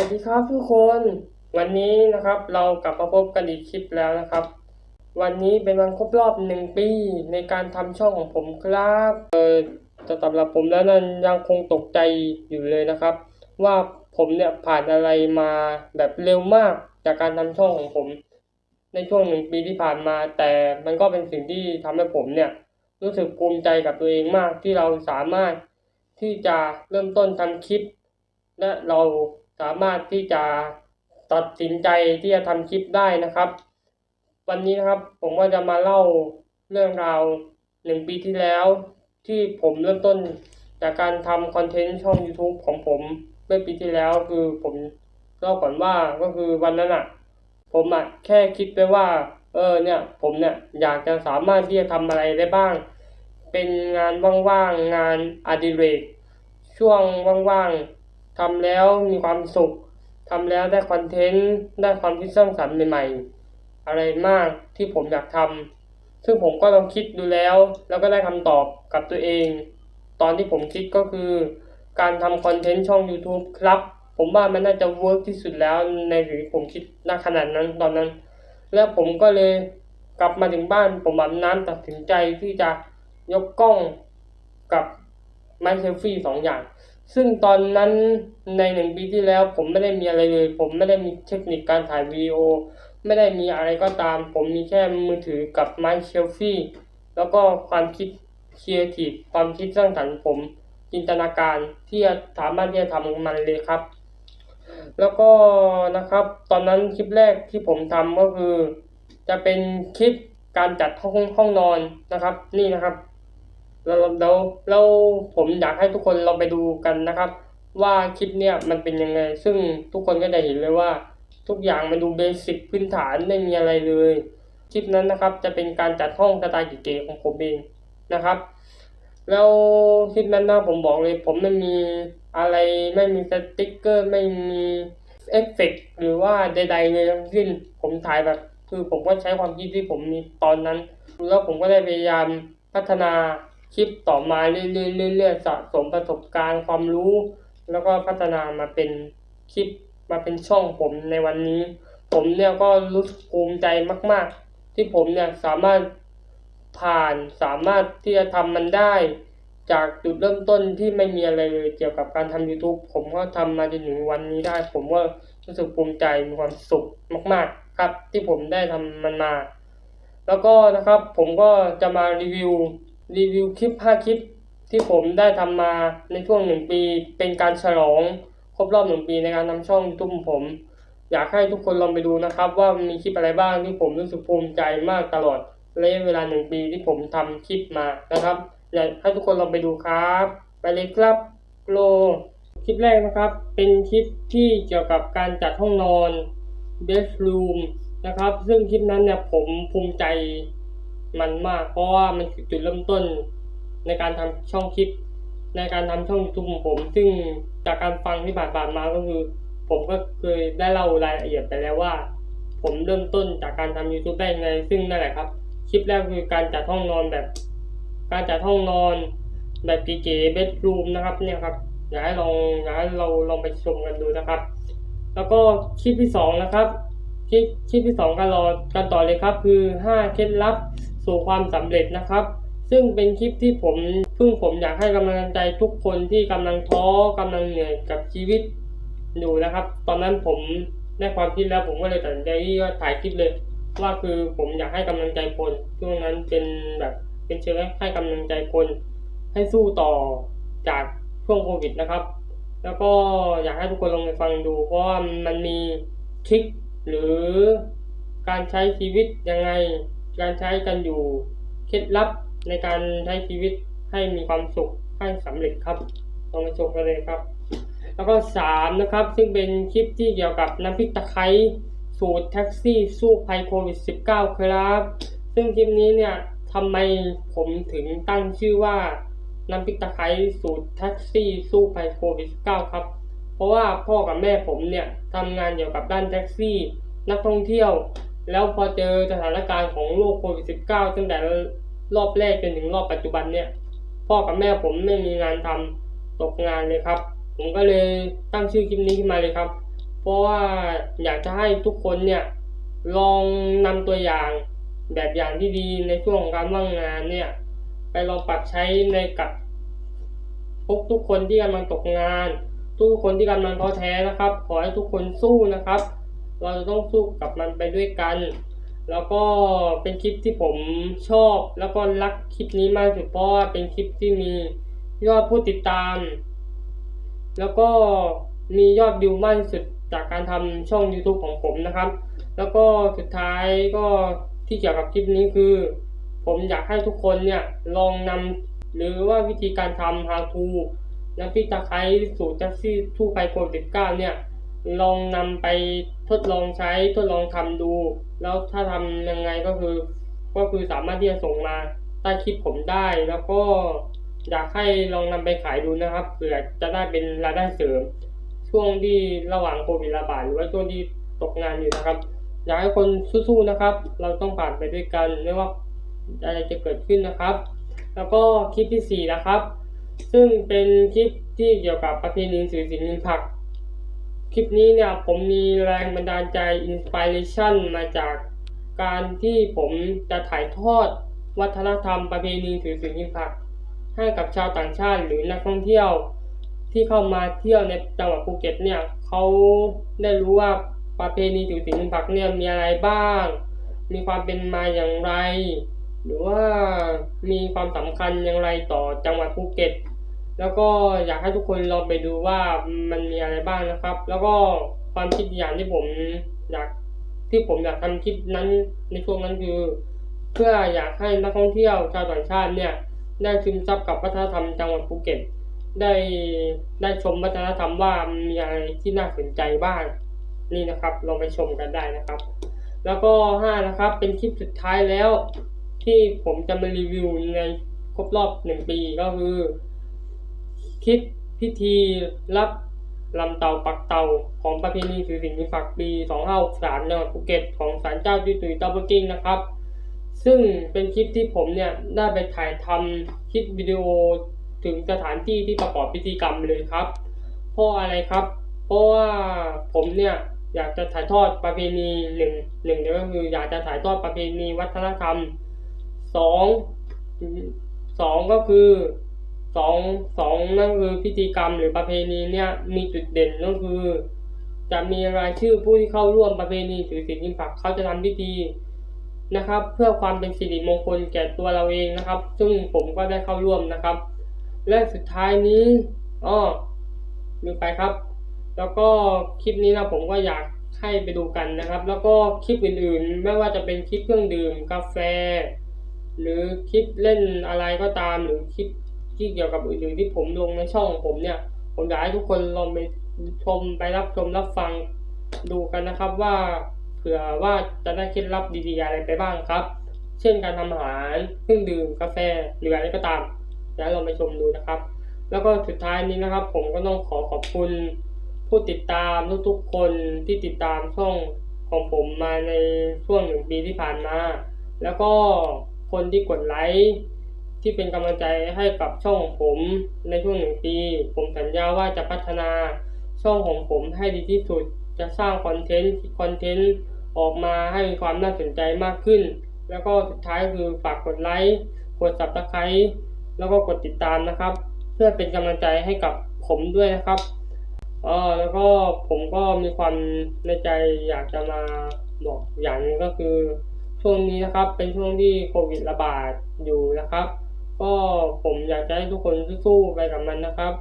วัสดีครับทุกคน วันนี้นะครับเรากลับมาพบกันอีกคลิปแล้วนะครับ วันนี้เป็นวันครบรอบหนึ่งปีในการทำช่องของผมครับเออแต่สำหรับผมแล้วนั้นยังคงตกใจอยู่เลยนะครับ ว่าผมเนี่ยผ่านอะไรมาแบบเร็วมากจากการทำช่องของผม ในช่วงหนึ่งปีที่ผ่านมา แต่มันก็เป็นสิ่งที่ทำให้ผมเนี่ยรู้สึกภูมิใจกับตัวเองมากที่เราสามารถที่จะเริ่มต้นทำคลิป และเรา สามารถที่จะตัดสินใจที่จะทำคลิปได้นะครับ วันนี้นะครับผมก็จะมาเล่าเรื่องราวหนึ่งปีที่แล้ว ที่ผมเริ่มต้นจากการทำคอนเทนต์ช่อง YouTube ของผมเมื่อปีที่แล้วคือผมเล่าก่อนว่าก็คือวันนั้นอะ ผมอะแค่คิดไปว่า เออเนี่ยผมเนี่ยอยากจะสามารถที่จะทำอะไรได้บ้าง เป็นงานว่างๆงานอดิเรกช่วงว่างๆ ทำแล้วมีความสุขทำแล้วได้คอนเทนต์ได้ความคิดสร้างสรรค์ใหม่ๆ อะไรมากที่ผมอยากทำซึ่งผมก็ลองคิดดูแล้ว แล้วก็ได้คำตอบกับตัวเอง ตอนที่ผมคิดก็คือ การทำคอนเทนต์ช่อง YouTube ครับ ผมว่ามันน่าจะเวิร์กที่สุดแล้วในสิ่งที่ผมคิดณขนาดนั้นตอนนั้น แล้วผมก็เลยกลับมาถึงบ้านผมอาบน้ำตัดสินใจที่จะยกกล้องกับไมค์เซลฟี่สองอย่าง ซึ่งตอนนั้นในหนึ่งปีที่แล้วผมไม่ได้มีอะไรเลย ผมไม่ได้มีเทคนิคการถ่ายวิดีโอ ไม่ได้มีอะไรก็ตาม ผมมีแค่มือถือกับไมค์เซลฟี่ แล้วก็ความคิดครีเอทีฟความคิดสร้างสรรค์ผมจินตนาการที่จะสามารถที่จะทำมันเลยครับ แล้วก็นะครับ ตอนนั้นคลิปแรกที่ผมทำก็คือ จะเป็นคลิปการจัดห้องห้องนอนนะครับ นี่นะครับ แล้วแล้วแล้วผมอยากให้ทุกคนลองไปดูกันนะครับ ว่าคลิปเนี่ยมันเป็นยังไง ซึ่งทุกคนก็จะเห็นเลยว่า ทุกอย่างมันดูเบสิกพื้นฐานไม่มีอะไรเลยคลิปนั้นนะครับจะเป็นการจัดห้องสไตล์เก๋ๆของผมเองนะครับ แล้วคลิปนั้นนะผมบอกเลย ผมไม่มีอะไรไม่มีสติ๊กเกอร์ไม่มีเอฟเฟกต์หรือว่าใดๆเลยทั้งสิ้นผมถ่ายแบบ คือผมก็ใช้ความคิดที่ผมมีตอนนั้น แล้วผมก็ได้พยายามพัฒนา คลิปต่อมาเรื่อยๆสะสมประสบการณ์ความรู้ แล้วก็พัฒนามาเป็นคลิปมาเป็นช่องผมในวันนี้ ผมเนี่ยก็รู้สึกภูมิใจมาก ๆ ที่ผมเนี่ยสามารถผ่านสามารถที่จะทำมันได้ จากจุดเริ่มต้นที่ไม่มีอะไรเลยเกี่ยวกับการทำ YouTube ผมก็ทำมาจนถึงวันนี้ได้ ผมก็รู้สึกภูมิใจมีความสุขมาก ๆ ครับ ที่ผมได้ทำมันมา แล้วก็นะครับผมก็จะมารีวิว รีวิวคลิป 5 คลิปที่ผมได้ทำมาในช่วงหนึ่งปี เป็นการฉลองครบรอบหนึ่งปีในการทำช่อง YouTube ของผม อยากให้ทุกคนลองไปดูนะครับ ว่ามีคลิปอะไรบ้างที่ผมรู้สึกภูมิใจมากตลอดระยะเวลาหนึ่งปีที่ผมทำคลิปมานะครับ อยากให้ทุกคนลองไปดูครับ ไปเลยครับโลคลิปแรกนะครับ เป็นคลิปที่เกี่ยวกับการจัดห้องนอน bedroom นะครับ ซึ่งคลิปนั้นเนี่ยผมภูมิใจ มันมาก เพราะว่ามันจุดเริ่มต้นในการทำช่องคลิป ในการทำช่อง YouTube ของผม ซึ่งจากการฟังที่ผ่านๆมาก็คือ ผมก็เคยได้เล่ารายละเอียดไปแล้วว่า ผมเริ่มต้นจากการทำ YouTube ได้ยังไงซึ่งนั่นแหละครับคลิปแรกคือการจัดห้องนอนแบบ การจัดห้องนอน แบบเก๋ๆเบดรูมนะครับเนี่ยครับอยากให้ลองอยากให้เราลองไปชมกันดูนะครับ แล้วก็คลิปที่สองนะครับคลิปคลิปที่สองกันรอกันต่อเลยครับ คือห้าเคล็ดลับ สู่ความสำเร็จนะครับ ซึ่งเป็นคลิปที่ผมเพิ่งผมอยากให้กำลังใจทุกคนที่กำลังท้อกำลังเหนื่อยกับชีวิตอยู่นะครับ ตอนนั้นผมได้ความคิดแล้วผมก็เลยตัดสินใจที่ว่าถ่ายคลิปเลย ว่าคือผมอยากให้กำลังใจคนช่วงนั้นเป็นแบบเป็นเชิงให้กำลังใจคน ให้สู้ต่อจากช่วงโควิดนะครับ แล้วก็อยากให้ทุกคนลองไปฟังดู เพราะว่ามันมีทริคหรือการใช้ชีวิตยังไง การใช้กันอยู่เคล็ดลับในการใช้ชีวิตให้มีความสุขให้สำเร็จครับลองไปชมกันเลยครับ แล้วก็สามนะครับซึ่งเป็นคลิปที่เกี่ยวกับน้ำพริกตะไคร้สูตรแท็กซี่สู้ภัยโควิด -19 ครับ ซึ่งคลิปนี้เนี่ยทำไมผมถึงตั้งชื่อว่าน้ำพริกตะไคร้สูตรแท็กซี่สู้ภัยโควิด -19 ครับ เพราะว่าพ่อกับแม่ผมเนี่ยทำงานเกี่ยวกับด้านแท็กซี่ นักท่องเที่ยว แล้วพอเจอสถานการณ์ของโรคโควิด -19 ตั้งแต่รอบแรกจนถึงรอบปัจจุบันเนี่ยพ่อกับแม่ผมไม่มีงานทำตกงานเลยครับ ผมก็เลยตั้งชื่อคลิปนี้ขึ้นมาเลยครับ เพราะว่าอยากจะให้ทุกคนเนี่ยลองนำตัวอย่างแบบอย่างที่ดีในช่วงของการว่างงานเนี่ยไปลองปรับใช้ในกับทุกทุกคนที่กำลังตกงาน ทุกคนที่กำลังท้อแท้นะครับ ขอให้ทุกคนสู้นะครับ เราจะต้องสู้กับมันไปด้วยกัน แล้วก็เป็นคลิปที่ผมชอบ แล้วก็รักคลิปนี้มากสุดเพราะว่าเป็นคลิปที่มียอดผู้ติดตาม แล้วก็มียอดวิวมากที่สุดจากการทำช่อง YouTube ของผมนะครับ แล้วก็สุดท้ายก็ที่เกี่ยวกับคลิปนี้คือ ผมอยากให้ทุกคนเนี่ยลองนำหรือว่าวิธีการทำ how to น้ำพริกตะไคร้สูตรจักซี่ทูไปโควิด19เนี่ย ลองนำไปทดลองใช้ทดลองทำดู แล้วถ้าทำยังไงก็คือ ก็คือสามารถที่จะส่งมาใต้คลิปผมได้ แล้วก็อยากให้ลองนำไปขายดูนะครับเผื่อจะได้เป็นรายได้เสริม ช่วงที่ระหว่างโควิดระบาดหรือว่าช่วงที่ตกงานอยู่นะครับ อยากให้คนสู้ๆนะครับ เราต้องผ่านไปด้วยกันไม่ว่าอะไรจะเกิดขึ้นนะครับ แล้วก็คลิปที่สี่นะครับ ซึ่งเป็นคลิปที่เกี่ยวกับประเพณีสื่อสินนินผัก คลิปนี้เนี่ยผมมีแรงบันดาลใจอินสปิเรชันมาจากการที่ผมจะถ่ายทอดวัฒนธรรมประเพณีถือศีลกินผัก ให้กับชาวต่างชาติหรือนักท่องเที่ยวที่เข้ามาเที่ยวในจังหวัดภูเก็ตเนี่ยเขาได้รู้ว่าประเพณีถือศีลกินผักเนี่ยมีอะไรบ้าง มีความเป็นมาอย่างไร หรือว่ามีความสำคัญอย่างไรต่อจังหวัดภูเก็ต แล้วก็อยากให้ทุกคนลองไปดูว่ามันมีอะไรบ้างนะครับ แล้วก็ความคิดอย่างที่ผมอยากที่ผมอยากทำคลิปนั้นในช่วงนั้นคือ เพื่ออยากให้นักท่องเที่ยวชาวต่างชาติเนี่ยได้ซึมซับกับวัฒนธรรมจังหวัดภูเก็ต ได้ได้ชมวัฒนธรรมว่ามีอะไรที่น่าสนใจบ้างนี่นะครับลองไปชมกันได้นะครับ แล้วก็ห้านะครับเป็นคลิปสุดท้ายแล้ว ที่ผมจะมารีวิวในครบรอบหนึ่งปีก็คือ คลิปพิธีรับลำเต่าปักเต่าของประเพณีถือสินมีฝักปี 2563จังหวัดภูเก็ตของศาลเจ้าจุยตุยเตาเบรกิ้งนะครับ ซึ่งเป็นคลิปที่ผมเนี่ยได้ไปถ่ายทำคลิปวิดีโอถึงสถานที่ที่ประกอบพิธีกรรมเลยครับ เพราะอะไรครับ เพราะว่าผมเนี่ยอยากจะถ่ายทอดประเพณีหนึ่งหนึ่งก็คืออยากจะถ่ายทอดประเพณีวัฒนธรรมสองสองก็คือ สองสองนั่นคือพิธีกรรมหรือประเพณีเนี่ยมีจุดเด่นก็คือ จะมีรายชื่อผู้ที่เข้าร่วมประเพณีถือศีลกินผักเขาจะทำพิธีนะครับ เพื่อความเป็นสิริมงคลแก่ตัวเราเองนะครับ ซึ่งผมก็ได้เข้าร่วมนะครับ และสุดท้ายนี้อ้อลืมไปครับ แล้วก็คลิปนี้นะผมก็อยากให้ไปดูกันนะครับ แล้วก็คลิปอื่นๆ ไม่ว่าจะเป็นคลิปเครื่องดื่มกาแฟ หรือคลิปเล่นอะไรก็ตามหรือคลิป ที่เกี่ยวกับอื่นๆที่ผมลงในช่องของผมเนี่ย ผมอยากให้ทุกคนลองไปชมไปรับชมรับฟังดูกันนะครับว่าเผื่อว่าจะได้เคล็ดลับดีๆอะไรไปบ้างครับ เช่นการทำอาหารเครื่องดื่มกาแฟหรืออะไรก็ตามอยากให้ลองไปชมดูนะครับ แล้วก็สุดท้ายนี้นะครับ ผมก็ต้องขอขอบคุณผู้ติดตามทุกๆคนที่ติดตามช่องของผมมาในช่วงหนึ่งปีที่ผ่านมา แล้วก็คนที่กดไลค์ ที่เป็นกำลังใจให้กับช่องของผมในช่วงหนึ่งปี ผมสัญญาว่าจะพัฒนาช่องของผมให้ดีที่สุด จะสร้างคอนเทนต์คอนเทนต์ออกมาให้มีความน่าสนใจมากขึ้น แล้วก็สุดท้ายคือฝากกดไลค์ กด subscribe แล้วก็กดติดตามนะครับ เพื่อเป็นกำลังใจให้กับผมด้วยนะครับเออแล้วก็ผมก็มีความในใจอยากจะมาบอกอย่างหนึงก็คือช่วงนี้นะครับเป็นช่วงที่โควิดระบาดอยู่นะครับ ก็ผมอยากจะให้ทุกคนสู้ๆไปกับมันนะครับ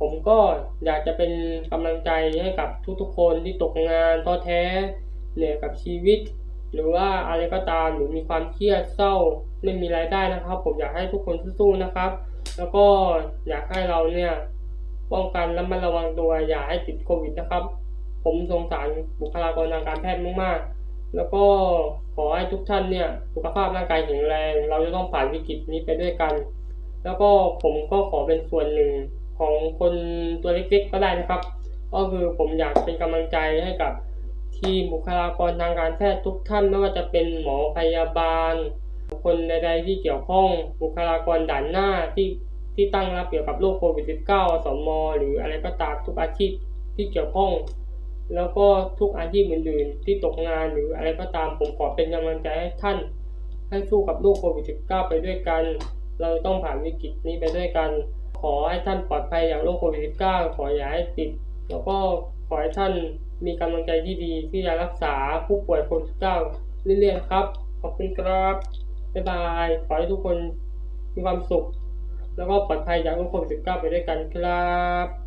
ผมก็อยากจะเป็นกำลังใจให้กับทุกๆ คนที่ตกงานท้อแท้เหนื่อยกับชีวิต หรือว่าอะไรก็ตามหรือมีความเครียดเศร้าไม่มีรายได้นะครับ ผมอยากให้ทุกคนสู้ๆนะครับ แล้วก็อยากให้เราเนี่ยป้องกันและมัดระวังตัวอย่าให้ติดโควิดนะครับ ผมสงสารบุคลากรทางการแพทย์มากๆ แล้วก็ขอให้ทุกท่านเนี่ยสุขภาพร่างกายแข็งแรง เราจะต้องผ่านวิกฤตนี้ไปด้วยกัน แล้วก็ผมก็ขอเป็นส่วนหนึ่งของคนตัวเล็กๆก็ได้นะครับ ก็คือผมอยากเป็นกำลังใจให้กับทีมบุคลากรทางการแพทย์ทุกท่านไม่ว่าจะเป็นหมอพยาบาล คนใดๆที่เกี่ยวข้องบุคลากรด่านหน้าที่ที่ตั้งรับเกี่ยวกับโรคโควิด -19 สมหรืออะไรก็ตามทุกอาชีพที่เกี่ยวข้อง แล้วก็ทุกอาชีพอื่นๆ ที่ตกงานหรืออะไรก็ตามผมขอเป็นกำลังใจให้ท่าน ให้สู้กับโรคโควิด -19 ไปด้วยกัน เราต้องผ่านวิกฤตนี้ไปด้วยกัน ขอให้ท่านปลอดภัยจากโรคโควิด -19 ขออย่าให้ติด แล้วก็ขอให้ท่านมีกำลังใจที่ดีที่จะรักษาผู้ป่วยโควิด -19 เรื่อยๆครับ ขอบคุณครับ บ๊ายบาย ขอให้ทุกคนมีความสุข แล้วก็ปลอดภัยจากโรคโควิด -19 ไปด้วยกันครับ